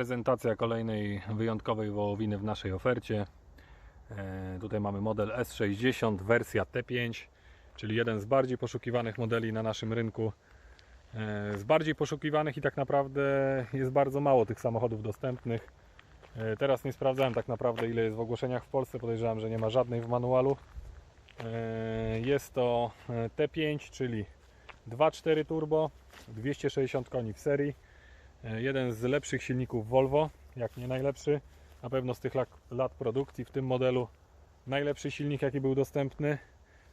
Prezentacja kolejnej wyjątkowej wołowiny w naszej ofercie. E, Tutaj mamy model S60, wersja T5, czyli jeden z bardziej poszukiwanych modeli na naszym rynku. E, Z bardziej poszukiwanych i tak naprawdę jest bardzo mało tych samochodów dostępnych. E, Teraz nie sprawdzałem tak naprawdę ile jest w ogłoszeniach w Polsce, podejrzewam, że nie ma żadnej w manualu. Jest to e, T5, czyli 2.4 turbo, 260 koni w serii. E, Jeden z lepszych silników Volvo, jak nie najlepszy. Na pewno z tych lat produkcji w tym modelu najlepszy silnik jaki był dostępny.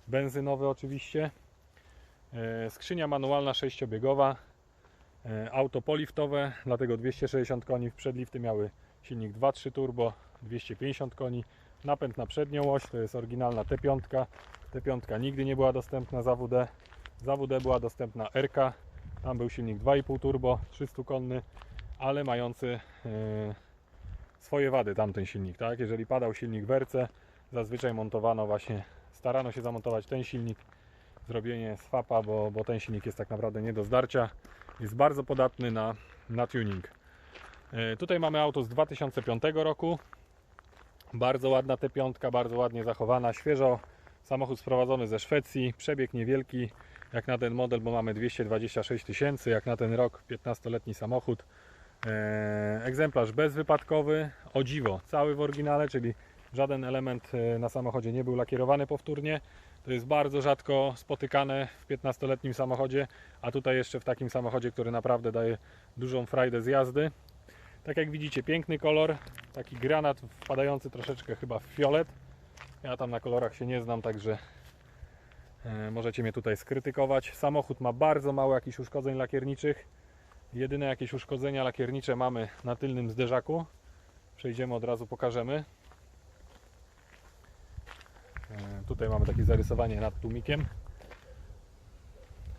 Benzynowy oczywiście. E, Skrzynia manualna sześciobiegowa. E, Auto poliftowe, dlatego 260 koni. W przedlifty miały silnik 2.3 turbo, 250 koni. Napęd na przednią oś, to jest oryginalna T5. T5 nigdy nie była dostępna z AWD. Z AWD była dostępna RK. Tam był silnik 2,5 turbo, 300 konny, ale mający e, swoje wady tamten silnik. Tak? Jeżeli padał silnik w RC, zazwyczaj montowano właśnie, starano się zamontować ten silnik, zrobienie swapa, bo, bo ten silnik jest tak naprawdę nie do zdarcia. Jest bardzo podatny na, na tuning. E, Tutaj mamy auto z 2005 roku. Bardzo ładna T5, bardzo ładnie zachowana, świeżo. Samochód sprowadzony ze Szwecji, przebieg niewielki, jak na ten model, bo mamy 226 tysięcy, jak na ten rok 15-letni samochód. E, egzemplarz bezwypadkowy, o dziwo, cały w oryginale, czyli żaden element e, na samochodzie nie był lakierowany powtórnie. To jest bardzo rzadko spotykane w 15-letnim samochodzie, a tutaj jeszcze w takim samochodzie, który naprawdę daje dużą frajdę z jazdy. Tak jak widzicie, piękny kolor, taki granat wpadający troszeczkę chyba w fiolet. Ja tam na kolorach się nie znam, także e, możecie mnie tutaj skrytykować. Samochód ma bardzo mało jakichś uszkodzeń lakierniczych. Jedyne jakieś uszkodzenia lakiernicze mamy na tylnym zderzaku. Przejdziemy od razu, pokażemy. E, Tutaj mamy takie zarysowanie nad tłumikiem.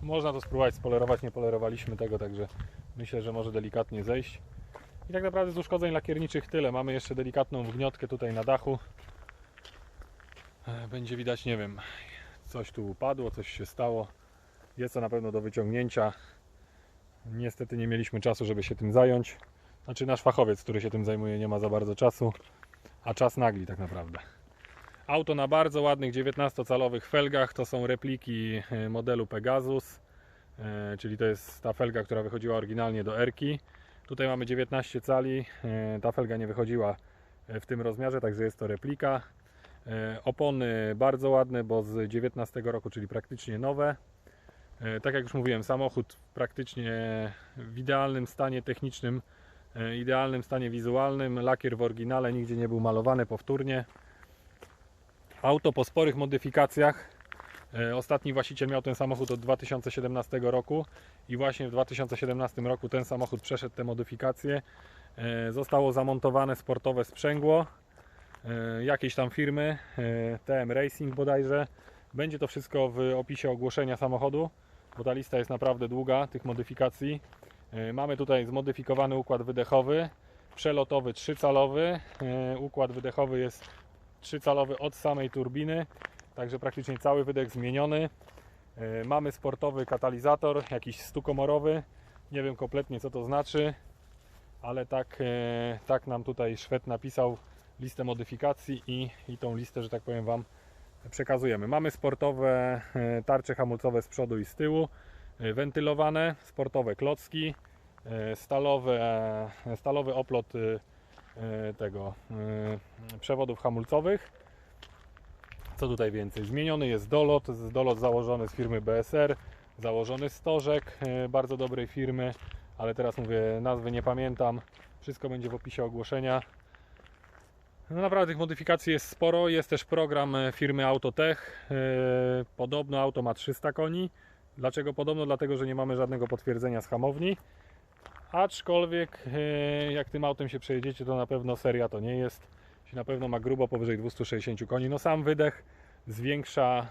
Można to spróbować spolerować, nie polerowaliśmy tego, także myślę, że może delikatnie zejść. I tak naprawdę z uszkodzeń lakierniczych tyle. Mamy jeszcze delikatną wgniotkę tutaj na dachu. E, Będzie widać, nie wiem, coś tu upadło, coś się stało. Jest to na pewno do wyciągnięcia. Niestety nie mieliśmy czasu, żeby się tym zająć. Znaczy nasz fachowiec, który się tym zajmuje, nie ma za bardzo czasu, a czas nagli tak naprawdę. Auto na bardzo ładnych 19-calowych felgach. To są repliki e, modelu Pegasus, e, czyli to jest ta felga, która wychodziła oryginalnie do Erki. Tutaj mamy 19 cali. Ta felga nie wychodziła w tym rozmiarze, także jest to replika. E, Opony bardzo ładne, bo z 19 roku, czyli praktycznie nowe. E, Tak jak już mówiłem, samochód praktycznie w idealnym stanie technicznym, e, idealnym stanie wizualnym. Lakier w oryginale nigdzie nie był malowany powtórnie. Auto po sporych modyfikacjach. Ostatni właściciel miał ten samochód od 2017 roku i właśnie w 2017 roku ten samochód przeszedł te modyfikacje. Zostało zamontowane sportowe sprzęgło jakiejś tam firmy, e, TM Racing bodajże. Będzie to wszystko w opisie ogłoszenia samochodu, bo ta lista jest naprawdę długa tych modyfikacji. E, Mamy tutaj zmodyfikowany układ wydechowy, przelotowy 3-calowy. E, Układ wydechowy jest 3-calowy od samej turbiny, także praktycznie cały wydech zmieniony. E, Mamy sportowy katalizator, jakiś stukomorowy. Nie wiem kompletnie co to znaczy, ale tak, e, tak nam tutaj Szwed napisał listę modyfikacji i, i tą listę, że tak powiem Wam przekazujemy. Mamy sportowe e, tarcze hamulcowe z przodu i z tyłu, e, wentylowane, sportowe klocki, e, stalowe, stalowy oplot tego przewodów hamulcowych. Co tutaj więcej? Zmieniony jest dolot, dolot założony z firmy BSR, założony stożek bardzo dobrej firmy, ale teraz mówię, nazwy nie pamiętam. Wszystko będzie w opisie ogłoszenia. No naprawdę tych modyfikacji jest sporo. Jest też program e, firmy Autotech. E, Podobno auto ma 300 koni. Dlaczego podobno? Dlatego, że nie mamy żadnego potwierdzenia z hamowni. Aczkolwiek e, jak tym autem się przejedziecie, to na pewno seria to nie jest. Na pewno ma grubo powyżej 260 koni. No sam wydech zwiększa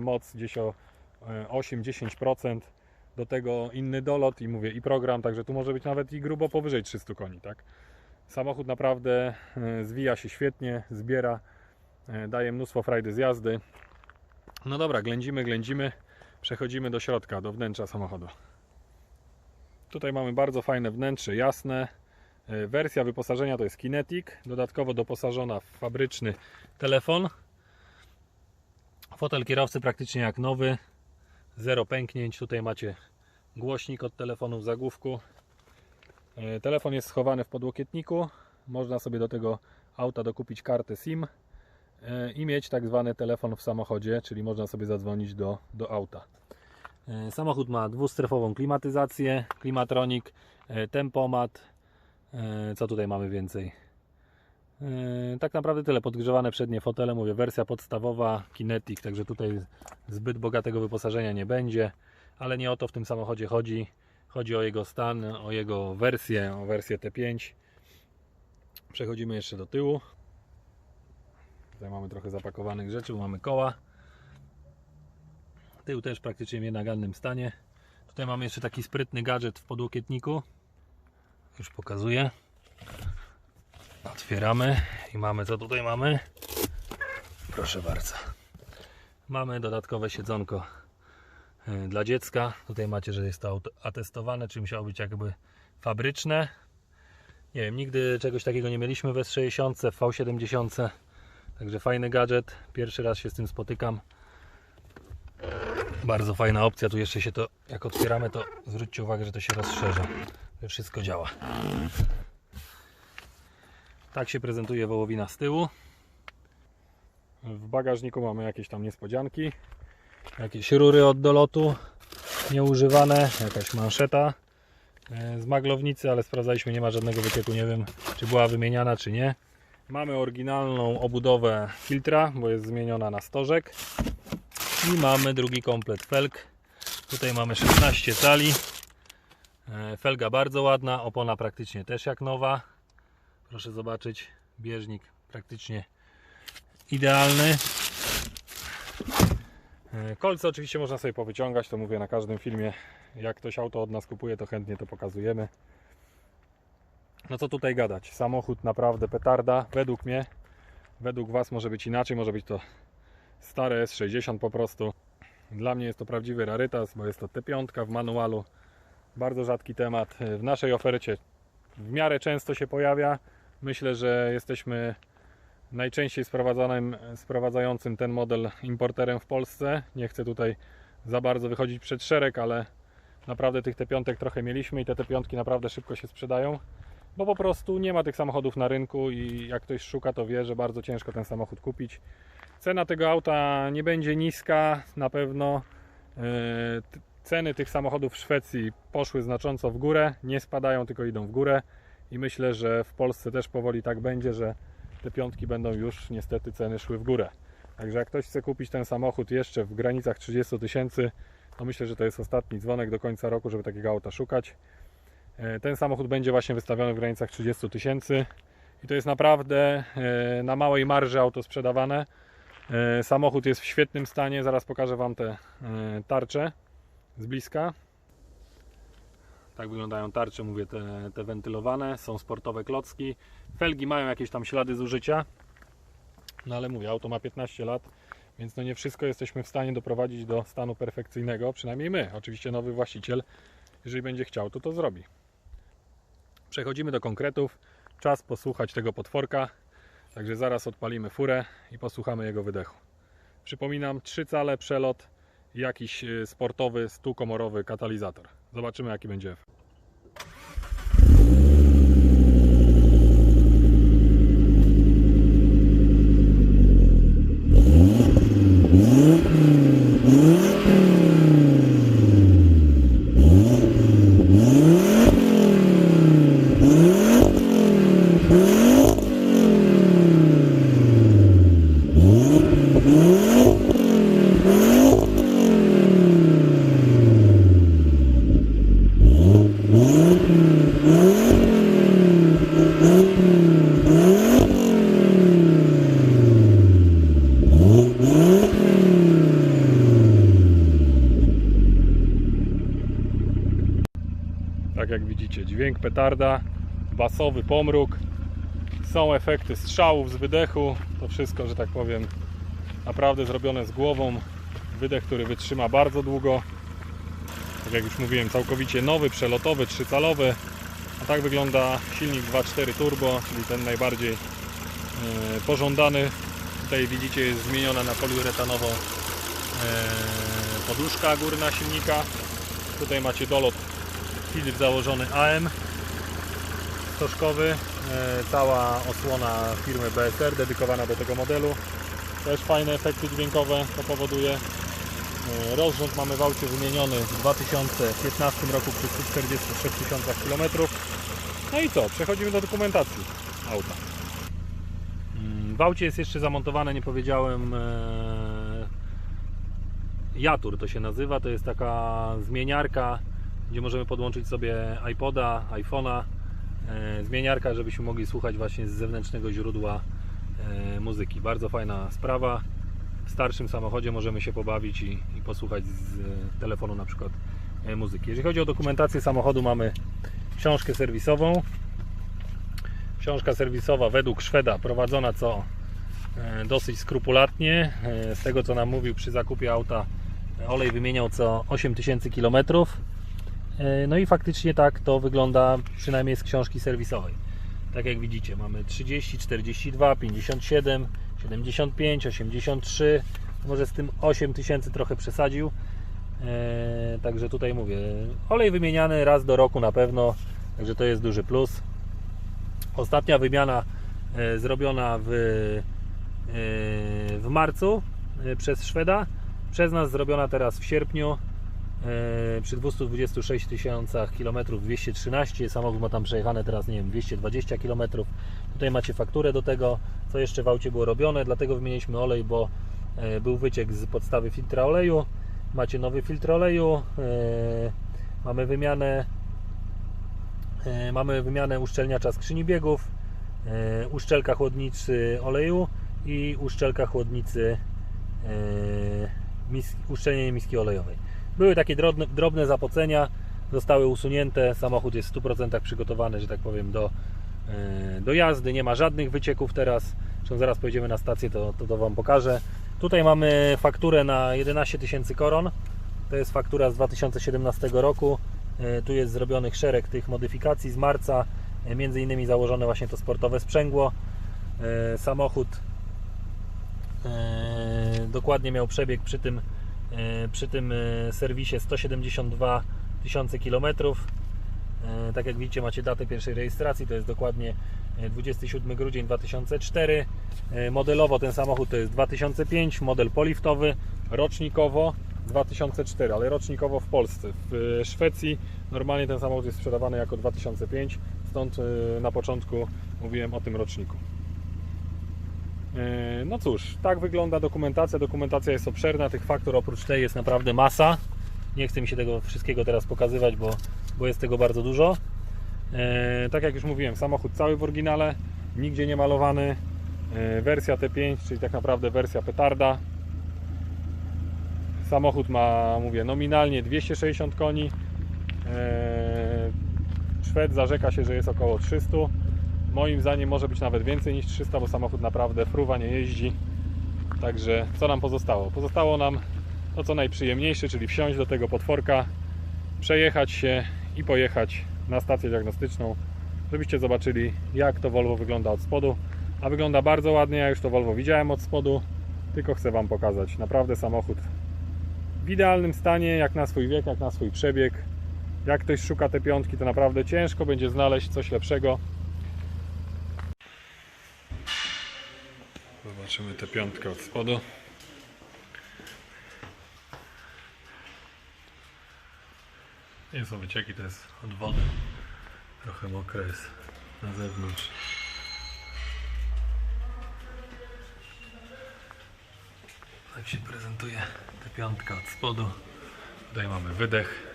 moc gdzieś o e, 8-10%. Do tego inny dolot i mówię i program, także tu może być nawet i grubo powyżej 300 koni, tak? Samochód naprawdę e, zwija się świetnie, zbiera, e, daje mnóstwo frajdy z jazdy. No dobra, ględzimy, ględzimy, przechodzimy do środka, do wnętrza samochodu. Tutaj mamy bardzo fajne wnętrze, jasne, E, Wersja wyposażenia to jest Kinetic, dodatkowo doposażona w fabryczny telefon. Fotel kierowcy praktycznie jak nowy, zero pęknięć. Tutaj macie głośnik od telefonu w zagłówku. E, Telefon jest schowany w podłokietniku. Można sobie do tego auta dokupić kartę SIM e, i mieć tak zwany telefon w samochodzie, czyli można sobie zadzwonić do, do auta. E, Samochód ma dwustrefową klimatyzację, klimatronik, tempomat. Co tutaj mamy więcej? Tak naprawdę tyle. Podgrzewane przednie fotele, mówię, wersja podstawowa Kinetic, także tutaj zbyt bogatego wyposażenia nie będzie, ale nie o to w tym samochodzie chodzi. Chodzi o jego stan, o jego wersję, o wersję T5. Przechodzimy jeszcze do tyłu. Tutaj mamy trochę zapakowanych rzeczy, bo mamy koła. Tył też praktycznie w nienagannym stanie. Tutaj mamy jeszcze taki sprytny gadżet w podłokietniku. Już pokazuję. Otwieramy i mamy co tutaj mamy. Proszę bardzo. Mamy dodatkowe siedzonko dla dziecka. Tutaj macie, że jest to atestowane, czyli musiało być jakby fabryczne. Nie wiem, nigdy czegoś takiego nie mieliśmy w S60, w V70. Także fajny gadżet. Pierwszy raz się z tym spotykam. Bardzo fajna opcja. Tu jeszcze się to, jak otwieramy, to zwróćcie uwagę, że to się rozszerza. Że wszystko działa. Tak się prezentuje wołowina z tyłu. W bagażniku mamy jakieś tam niespodzianki. Jakieś rury od dolotu nieużywane, jakaś manszeta e, z maglownicy, ale sprawdzaliśmy, nie ma żadnego wycieku, nie wiem czy była wymieniana czy nie. Mamy oryginalną obudowę filtra, bo jest zmieniona na stożek. I mamy drugi komplet felg. Tutaj mamy 16 cali. E, Felga bardzo ładna, opona praktycznie też jak nowa. Proszę zobaczyć, bieżnik praktycznie idealny. E, Kolce oczywiście można sobie powyciągać, to mówię na każdym filmie. Jak ktoś auto od nas kupuje, to chętnie to pokazujemy. No co tutaj gadać? Samochód naprawdę petarda, według mnie. Według Was może być inaczej, może być to stare S60 po prostu. Dla mnie jest to prawdziwy rarytas, bo jest to T5 w manualu. Bardzo rzadki temat. W naszej ofercie w miarę często się pojawia. Myślę, że jesteśmy najczęściej sprowadzanym, sprowadzającym ten model importerem w Polsce. Nie chcę tutaj za bardzo wychodzić przed szereg, ale naprawdę tych T5 trochę mieliśmy i te T5 naprawdę szybko się sprzedają, bo po prostu nie ma tych samochodów na rynku i jak ktoś szuka, to wie, że bardzo ciężko ten samochód kupić. Cena tego auta nie będzie niska, na pewno. T- Ceny tych samochodów w Szwecji poszły znacząco w górę, nie spadają, tylko idą w górę i myślę, że w Polsce też powoli tak będzie, że te piątki będą już niestety ceny szły w górę. Także jak ktoś chce kupić ten samochód jeszcze w granicach 30 tysięcy, to myślę, że to jest ostatni dzwonek do końca roku, żeby takiego auta szukać. E, Ten samochód będzie właśnie wystawiony w granicach 30 tysięcy i to jest naprawdę e, na małej marży auto sprzedawane. E, Samochód jest w świetnym stanie, zaraz pokażę Wam te tarcze z bliska. Tak wyglądają tarcze, mówię, te, te wentylowane, są sportowe klocki. Felgi mają jakieś tam ślady zużycia, no ale mówię, auto ma 15 lat, więc no nie wszystko jesteśmy w stanie doprowadzić do stanu perfekcyjnego, przynajmniej my. Oczywiście nowy właściciel, jeżeli będzie chciał, to to zrobi. Przechodzimy do konkretów. Czas posłuchać tego potworka. Także zaraz odpalimy furę i posłuchamy jego wydechu. Przypominam, 3 cale przelot jakiś y, sportowy, stukomorowy katalizator. Zobaczymy jaki będzie efekt. Dźwięk petarda, basowy pomruk, są efekty strzałów z wydechu, to wszystko, że tak powiem, naprawdę zrobione z głową. Wydech, który wytrzyma bardzo długo. Tak jak już mówiłem, całkowicie nowy, przelotowy, trzycalowy. A tak wygląda silnik 2.4 turbo, czyli ten najbardziej e, pożądany. Tutaj widzicie jest zmieniona na poliuretanową e, poduszka górna silnika. Tutaj macie dolot filtr założony AM stożkowy. E, cała osłona firmy BSR dedykowana do tego modelu. Też fajne efekty dźwiękowe to powoduje. E, Rozrząd mamy w aucie wymieniony w 2015 roku przy 146 tysiącach kilometrów. No i co? Przechodzimy do dokumentacji auta. Mm, W aucie jest jeszcze zamontowane, nie powiedziałem, e, Jatur to się nazywa. To jest taka zmieniarka, gdzie możemy podłączyć sobie iPoda, iPhone'a. e, Zmieniarka, żebyśmy mogli słuchać właśnie z zewnętrznego źródła e, muzyki. Bardzo fajna sprawa. W starszym samochodzie możemy się pobawić i, i posłuchać z e, telefonu na przykład muzyki. Jeżeli chodzi o dokumentację samochodu, mamy książkę serwisową. Książka serwisowa według Szweda prowadzona co dosyć skrupulatnie. Z tego co nam mówił przy zakupie auta olej wymieniał co 8000 km. E, No i faktycznie tak to wygląda przynajmniej z książki serwisowej. Tak jak widzicie, mamy 30, 42, 57, 75, 83. Może z tym 8000 trochę przesadził. E, Także tutaj mówię, olej wymieniany raz do roku na pewno, także to jest duży plus. Ostatnia wymiana e, zrobiona w, w marcu przez Szweda, przez nas zrobiona teraz w sierpniu przy 226 tysiącach kilometrów 213 samochód ma tam przejechane teraz nie wiem 220 kilometrów. Tutaj macie fakturę do tego co jeszcze w aucie było robione dlatego wymieniliśmy olej bo e, był wyciek z podstawy filtra oleju. Macie nowy filtr oleju e, mamy wymianę e, mamy wymianę uszczelniacza skrzyni biegów e, uszczelka chłodnicy oleju i uszczelka chłodnicy e, uszczelnienie miski olejowej. Były takie drobne, drobne zapocenia, zostały usunięte. Samochód jest w 100% przygotowany, że tak powiem, do, e, do jazdy. Nie ma żadnych wycieków teraz. Zresztą zaraz pojedziemy na stację, to, to, to Wam pokażę. Tutaj mamy fakturę na 11 tysięcy koron. To jest faktura z 2017 roku. E, Tu jest zrobionych szereg tych modyfikacji z marca. E, Między innymi założone właśnie to sportowe sprzęgło. Samochód dokładnie miał przebieg przy tym, przy tym e, serwisie 172 tysiące kilometrów. E, Tak jak widzicie macie datę pierwszej rejestracji, to jest dokładnie e, 27 grudzień 2004. E, Modelowo ten samochód to jest 2005, model poliftowy, rocznikowo 2004, ale rocznikowo w Polsce. W e, Szwecji normalnie ten samochód jest sprzedawany jako 2005, stąd e, na początku mówiłem o tym roczniku. E, No cóż, tak wygląda dokumentacja. Dokumentacja jest obszerna, tych faktur oprócz tej jest naprawdę masa. Nie chcę mi się tego wszystkiego teraz pokazywać, bo, bo jest tego bardzo dużo. E, Tak jak już mówiłem, samochód cały w oryginale, nigdzie nie malowany. E, Wersja T5, czyli tak naprawdę wersja petarda. Samochód ma, mówię, nominalnie 260 koni. Szwed zarzeka się, że jest około 300. Moim zdaniem może być nawet więcej niż 300, bo samochód naprawdę fruwa nie jeździ. Także co nam pozostało? Pozostało nam to co najprzyjemniejsze, czyli wsiąść do tego potworka, przejechać się i pojechać na stację diagnostyczną, żebyście zobaczyli jak to Volvo wygląda od spodu. A wygląda bardzo ładnie, ja już to Volvo widziałem od spodu, tylko chcę Wam pokazać. Naprawdę samochód w idealnym stanie, jak na swój wiek, jak na swój przebieg. Jak ktoś szuka te piątki, to naprawdę ciężko będzie znaleźć coś lepszego. Zobaczymy tę piątkę od spodu. Nie są wycieki, to jest od wody. Trochę mokre jest na zewnątrz. Tak się prezentuje ta piątka od spodu. Tutaj mamy wydech.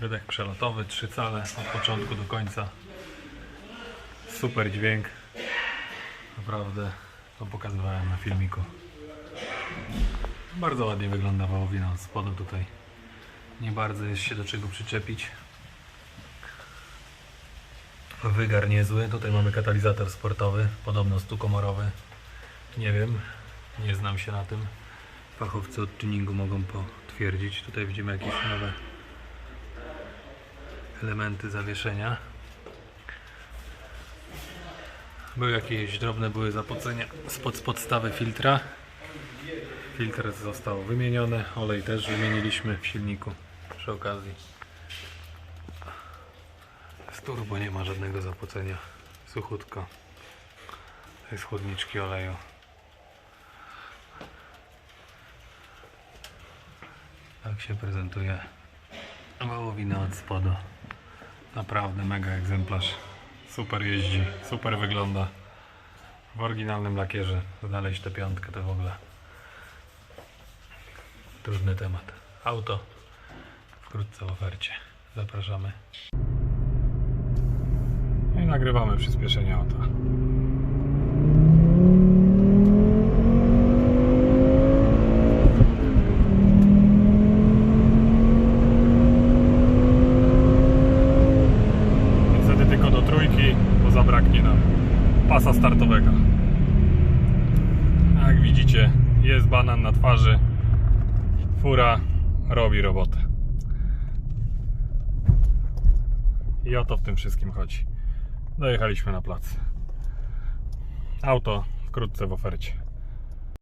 Wydech przelotowy, trzy cale od początku do końca. Super dźwięk. Naprawdę to pokazywałem na filmiku. Bardzo ładnie wygląda wołowina od spodu tutaj. Nie bardzo jest się do czego przyczepić. Wygar niezły. Tutaj mamy katalizator sportowy, podobno stukomorowy. Nie wiem, nie znam się na tym. Fachowcy od tuningu mogą potwierdzić. Tutaj widzimy jakieś nowe elementy zawieszenia. Były jakieś drobne były zapocenia spod podstawy filtra. Filtr został wymieniony, olej też wymieniliśmy w silniku przy okazji. Z turbo nie ma żadnego zapocenia. Suchutko. To jest chłodniczki oleju. Tak się prezentuje wołowina od spodu. Naprawdę mega egzemplarz. Super jeździ, super wygląda. W oryginalnym lakierze. Znaleźć tę piątkę to w ogóle trudny temat. Auto wkrótce w ofercie. Zapraszamy. I nagrywamy przyspieszenie auta. Niestety tylko do trójki, bo zabraknie nam pasa startowego. Jak widzicie, jest banan na twarzy. Fura robi robotę. I o to w tym wszystkim chodzi. Dojechaliśmy na plac. Auto wkrótce w ofercie.